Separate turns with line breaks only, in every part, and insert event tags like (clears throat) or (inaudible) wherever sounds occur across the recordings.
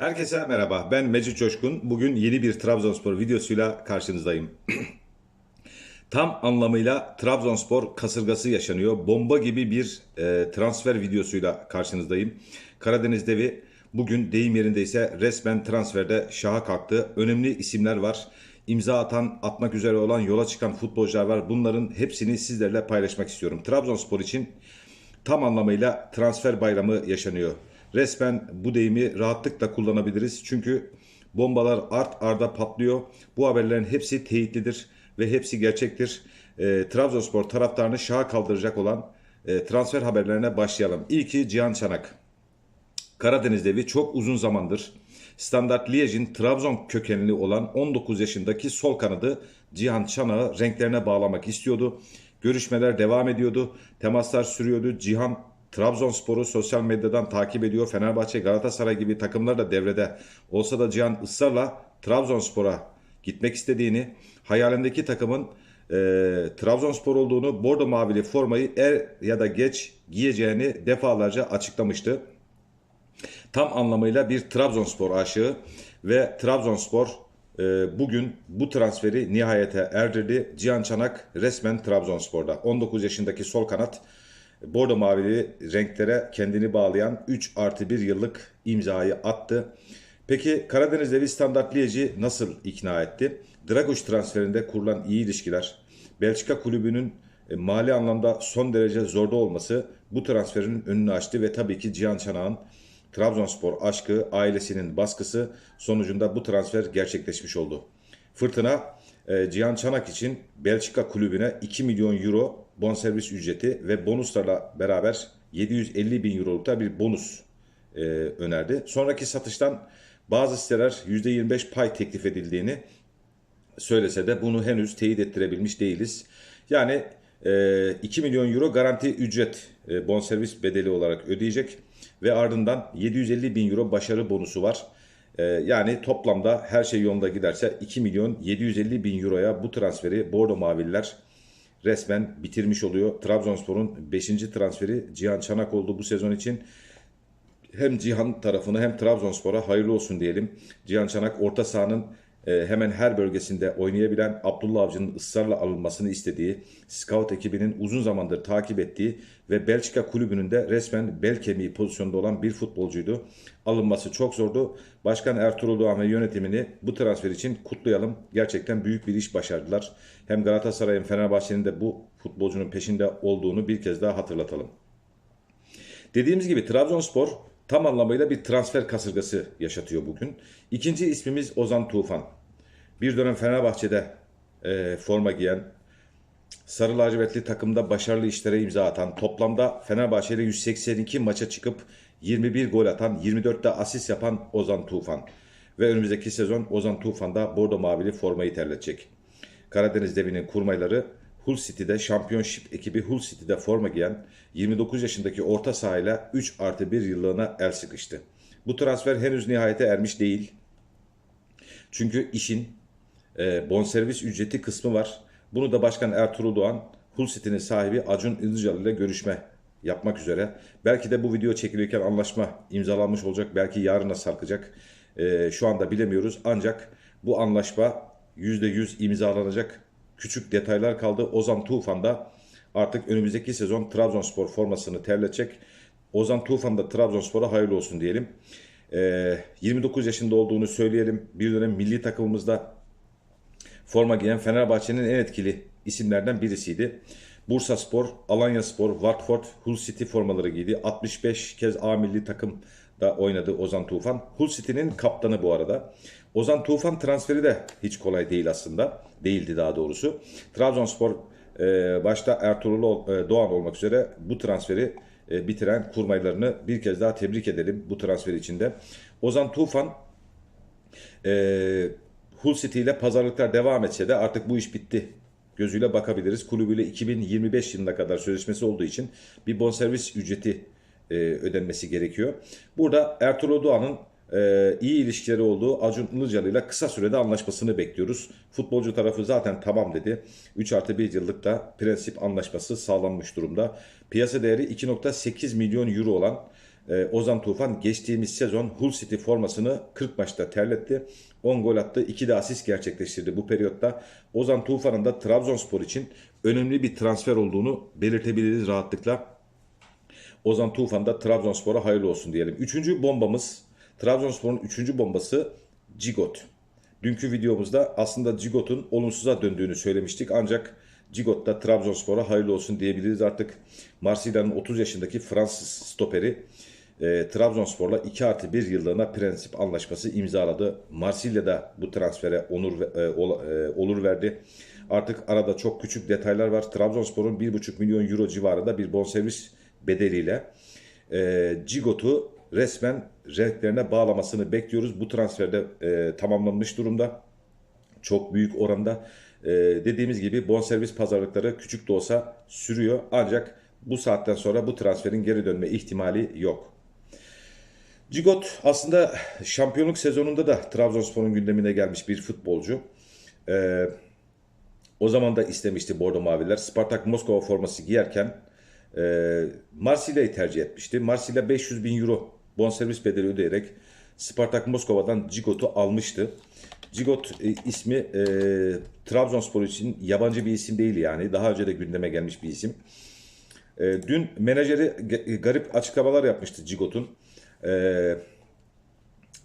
Herkese merhaba. Ben Mecit Coşkun. Bugün yeni bir Trabzonspor videosuyla karşınızdayım. (clears throat) Tam anlamıyla Trabzonspor kasırgası yaşanıyor. Bomba gibi bir e, transfer videosuyla karşınızdayım. Karadeniz Devi bugün deyim yerindeyse resmen transferde şaha kalktı. Önemli isimler var. İmza atan, atmak üzere olan, yola çıkan futbolcular var. Bunların hepsini sizlerle paylaşmak istiyorum. Trabzonspor için tam anlamıyla transfer bayramı yaşanıyor. Resmen bu deyimi rahatlıkla kullanabiliriz. Çünkü bombalar art arda patlıyor. Bu haberlerin hepsi teyitlidir ve hepsi gerçektir. E, Trabzonspor taraftarını şaha kaldıracak olan e, transfer haberlerine başlayalım. İlki Cihan Çanak. Karadeniz devi çok uzun zamandır Standart Liège'in Trabzon kökenli olan 19 yaşındaki sol kanadı Cihan Çanak'ı renklerine bağlamak istiyordu. Görüşmeler devam ediyordu. Temaslar sürüyordu. Cihan Trabzonspor'u sosyal medyadan takip ediyor. Fenerbahçe, Galatasaray gibi takımlar da devrede. Olsa da Cihan ısrarla Trabzonspor'a gitmek istediğini, hayalindeki takımın e, Trabzonspor olduğunu, bordo mavili formayı er ya da geç giyeceğini defalarca açıklamıştı tam anlamıyla bir Trabzonspor aşığı ve Trabzonspor e, bugün bu transferi nihayete erdirdi. Cihan Çanak resmen Trabzonspor'da. 19 yaşındaki sol kanat bordo mavili renklere kendini bağlayan 3 artı 1 yıllık imzayı attı. Peki Karadeniz Devi Standart Liège'i nasıl ikna etti? Draguş transferinde kurulan iyi ilişkiler, Belçika kulübünün e, mali anlamda son derece zorda olması bu transferin önünü açtı ve tabii ki Cihan Çanak'ın Trabzonspor aşkı, ailesinin baskısı sonucunda bu transfer gerçekleşmiş oldu. Fırtına e, Cihan Çanak için Belçika kulübüne 2 milyon euro bonservis ücreti ve bonuslarla beraber 750 bin euroluk da bir bonus e, önerdi. Sonraki satıştan bazı siteler %25 pay teklif edildiğini söylese de bunu henüz teyit ettirebilmiş değiliz. Yani e, 2 milyon euro garanti ücret e, bonservis bedeli olarak ödeyecek ve ardından 750 bin euro başarı bonusu var. E, yani toplamda her şey yolunda giderse 2 milyon 750 bin euroya bu transferi Bordo Maviller resmen bitirmiş oluyor. Trabzonspor'un 5. transferi Cihan Çanak oldu bu sezon için. Hem Cihan tarafını hem Trabzonspor'a hayırlı olsun diyelim. Cihan Çanak orta sahanın hemen her bölgesinde oynayabilen Abdullah Avcı'nın ısrarla alınmasını istediği, scout ekibinin uzun zamandır takip ettiği ve Belçika kulübünün de resmen bel kemiği pozisyonda olan bir futbolcuydu. Alınması çok zordu. Başkan Ertuğrul Doğan ve yönetimini bu transfer için kutlayalım. Gerçekten büyük bir iş başardılar. Hem Galatasaray'ın Fenerbahçe'nin de bu futbolcunun peşinde olduğunu bir kez daha hatırlatalım. Dediğimiz gibi Trabzonspor tam anlamıyla bir transfer kasırgası yaşatıyor bugün. İkinci ismimiz Ozan Tufan. Bir dönem Fenerbahçe'de e, forma giyen, Sarı lacivertli takımda başarılı işlere imza atan, toplamda Fenerbahçe'yle 182 maça çıkıp 21 gol atan, 24'te asist yapan Ozan Tufan. Ve önümüzdeki sezon Ozan Tufan da Bordo Mavili formayı terletecek. Karadeniz Devi'nin kurmayları Hull City'de şampiyonşip ekibi Hull City'de forma giyen 29 yaşındaki orta sahayla 3 artı 1 yıllığına el sıkıştı. Bu transfer henüz nihayete ermiş değil. Çünkü işin e, bonservis ücreti kısmı var. Bunu da Başkan Ertuğrul Doğan, Hull City'nin sahibi Acun Ilıcalı ile görüşme yapmak üzere. Belki de bu video çekilirken anlaşma imzalanmış olacak. Belki yarına sarkacak. E, şu anda bilemiyoruz. Ancak bu anlaşma %100 imzalanacak. Küçük detaylar kaldı. Ozan Tufan da artık önümüzdeki sezon Trabzonspor formasını terletecek. Ozan Tufan da Trabzonspor'a hayırlı olsun diyelim. E, 29 yaşında olduğunu söyleyelim. Bir dönem milli takımımızda forma giyen Fenerbahçe'nin en etkili isimlerden birisiydi. Bursa Spor, Alanya Spor, Watford, Hull City formaları giydi. 65 kez A milli takımda oynadı Ozan Tufan. Hull City'nin kaptanı bu arada. Ozan Tufan transferi de hiç kolay değil aslında. Değildi daha doğrusu. Trabzonspor e, başta Ertuğrul e, Doğan olmak üzere bu transferi e, bitiren kurmaylarını bir kez daha tebrik edelim bu transfer içinde. Ozan Tufan e, Hull City ile pazarlıklar devam etse de artık bu iş bitti gözüyle bakabiliriz. Kulübüyle 2025 yılına kadar sözleşmesi olduğu için bir bonservis ücreti e, ödenmesi gerekiyor. Burada Ertuğrul Doğan'ın e, iyi ilişkileri olduğu Acun Ilıcalı ile kısa sürede anlaşmasını bekliyoruz. Futbolcu tarafı zaten tamam dedi. 3 artı 1 yıllık da prensip anlaşması sağlanmış durumda. Piyasa değeri 2.8 milyon euro olan Ee, Ozan Tufan geçtiğimiz sezon Hull City formasını 40 maçta terletti. 10 gol attı, 2 de asist gerçekleştirdi bu periyotta. Ozan Tufan'ın da Trabzonspor için önemli bir transfer olduğunu belirtebiliriz rahatlıkla. Ozan Tufan da Trabzonspor'a hayırlı olsun diyelim. Üçüncü bombamız, Trabzonspor'un üçüncü bombası Cigot. Dünkü videomuzda aslında Cigot'un olumsuza döndüğünü söylemiştik. Ancak Cigot da Trabzonspor'a hayırlı olsun diyebiliriz artık. Marsilya'nın 30 yaşındaki Fransız stoperi e, Trabzonspor'la 2 artı 1 yıllığına prensip anlaşması imzaladı. Marsilya'da bu transfere onur e, ol- e, olur verdi. Artık arada çok küçük detaylar var. Trabzonspor'un 1,5 milyon euro civarında bir bonservis bedeliyle e, Cigot'u resmen renklerine bağlamasını bekliyoruz. Bu transferde e, tamamlanmış durumda. Çok büyük oranda. E, dediğimiz gibi bonservis pazarlıkları küçük de olsa sürüyor. Ancak bu saatten sonra bu transferin geri dönme ihtimali yok. Cigot aslında şampiyonluk sezonunda da Trabzonspor'un gündemine gelmiş bir futbolcu. Ee, o zaman da istemişti Bordo Maviler. Spartak Moskova forması giyerken e, Marsilya'yı tercih etmişti. Marsilya 500 bin euro bonservis bedeli ödeyerek Spartak Moskova'dan Cigot'u almıştı. Cigot e, ismi e, Trabzonspor için yabancı bir isim değil yani. Daha önce de gündeme gelmiş bir isim. E, dün menajeri garip açıklamalar yapmıştı Cigot'un. E,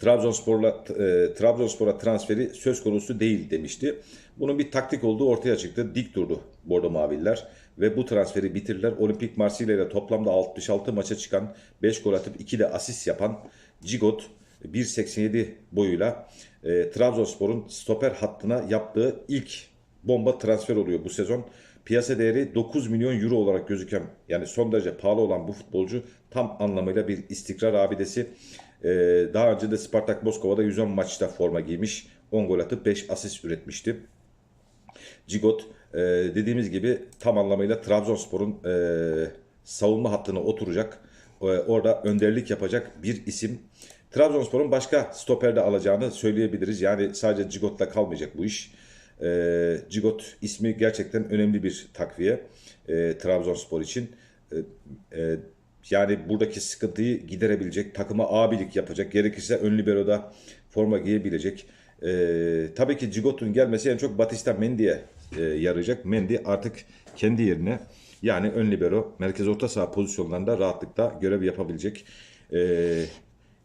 Trabzonspor'la e, Trabzonspor'a transferi söz konusu değil demişti. Bunun bir taktik olduğu ortaya çıktı. Dik durdu Bordo Maviller ve bu transferi bitirdiler. Olimpik Marsilya ile toplamda 66 maça çıkan 5 gol atıp 2 de asist yapan Cigot 1.87 boyuyla e, Trabzonspor'un stoper hattına yaptığı ilk bomba transfer oluyor bu sezon. Piyasa değeri 9 milyon euro olarak gözüken yani son derece pahalı olan bu futbolcu tam anlamıyla bir istikrar abidesi. Ee, daha önce de Spartak Moskova'da 110 maçta forma giymiş. 10 gol atıp 5 asist üretmişti. Cigot e, dediğimiz gibi tam anlamıyla Trabzonspor'un e, savunma hattına oturacak. e, orada önderlik yapacak bir isim. Trabzonspor'un başka stoperde alacağını söyleyebiliriz. Yani sadece Cigot'la kalmayacak bu iş. E, Cigot ismi gerçekten önemli bir takviye e, Trabzonspor için. E, e, yani buradaki sıkıntıyı giderebilecek, takıma abilik yapacak, gerekirse ön libero'da forma giyebilecek. E, tabii ki Cigot'un gelmesi en çok Batista Mendy'ye e, yarayacak. Mendy artık kendi yerine yani ön libero, merkez orta saha pozisyonlarında rahatlıkla görev yapabilecek. E,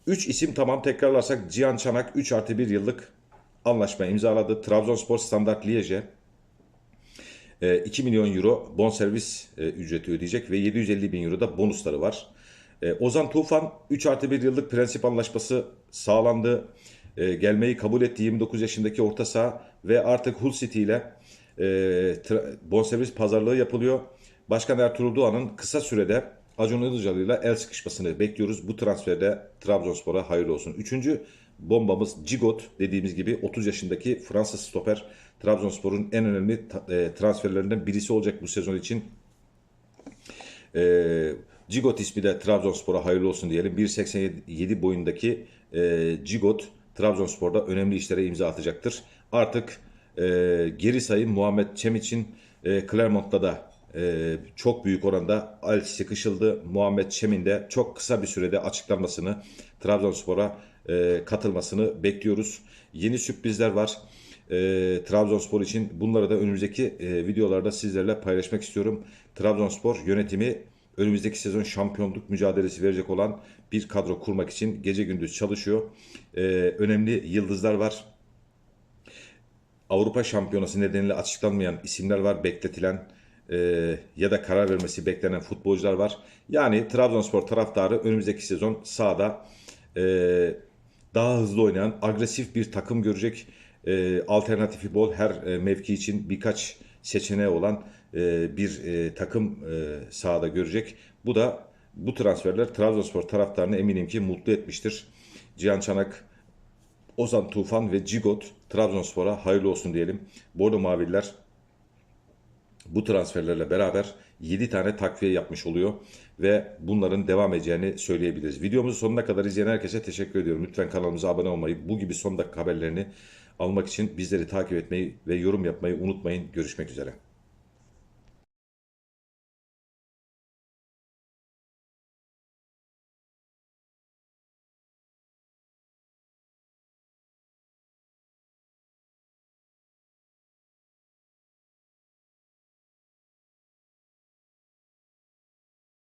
üç isim tamam tekrarlarsak Cihan Çanak 3 artı 1 yıllık anlaşma imzaladı. Trabzonspor Standart Liège e, 2 milyon euro bonservis e, ücreti ödeyecek ve 750 bin euro da bonusları var. E, Ozan Tufan 3 artı 1 yıllık prensip anlaşması sağlandı. E, gelmeyi kabul etti 29 yaşındaki orta saha ve artık Hull City ile e, bonservis pazarlığı yapılıyor. Başkan Ertuğrul Doğan'ın kısa sürede Acun Ilıcalı ile el sıkışmasını bekliyoruz. Bu transferde Trabzonspor'a hayırlı olsun. Üçüncü bombamız Cigot dediğimiz gibi 30 yaşındaki Fransız stoper Trabzonspor'un en önemli e, transferlerinden birisi olacak bu sezon için. E, Cigot ismi de Trabzonspor'a hayırlı olsun diyelim. 1.87 boyundaki e, Cigot Trabzonspor'da önemli işlere imza atacaktır. Artık geri sayım Muhammed Çemiç'in e, Clermont'ta da e, çok büyük oranda el sıkışıldı. Muhammed Çem'in de çok kısa bir sürede açıklanmasını Trabzonspor'a e, katılmasını bekliyoruz. Yeni sürprizler var. E, Trabzonspor için bunları da önümüzdeki e, videolarda sizlerle paylaşmak istiyorum. Trabzonspor yönetimi önümüzdeki sezon şampiyonluk mücadelesi verecek olan bir kadro kurmak için gece gündüz çalışıyor. E, önemli yıldızlar var. Avrupa Şampiyonası nedeniyle açıklanmayan isimler var, bekletilen e, ya da karar vermesi beklenen futbolcular var. Yani Trabzonspor taraftarı önümüzdeki sezon sahada e, daha hızlı oynayan, agresif bir takım görecek. E, alternatifi bol, her e, mevki için birkaç seçeneği olan e, bir e, takım e, sahada görecek. Bu da bu transferler Trabzonspor taraftarını eminim ki mutlu etmiştir. Cihan Çanak Ozan Tufan ve Cigot Trabzonspor'a hayırlı olsun diyelim. Bordo Maviller bu transferlerle beraber 7 tane takviye yapmış oluyor ve bunların devam edeceğini söyleyebiliriz. Videomuzu sonuna kadar izleyen herkese teşekkür ediyorum. Lütfen kanalımıza abone olmayı, bu gibi son dakika haberlerini almak için bizleri takip etmeyi ve yorum yapmayı unutmayın. Görüşmek üzere.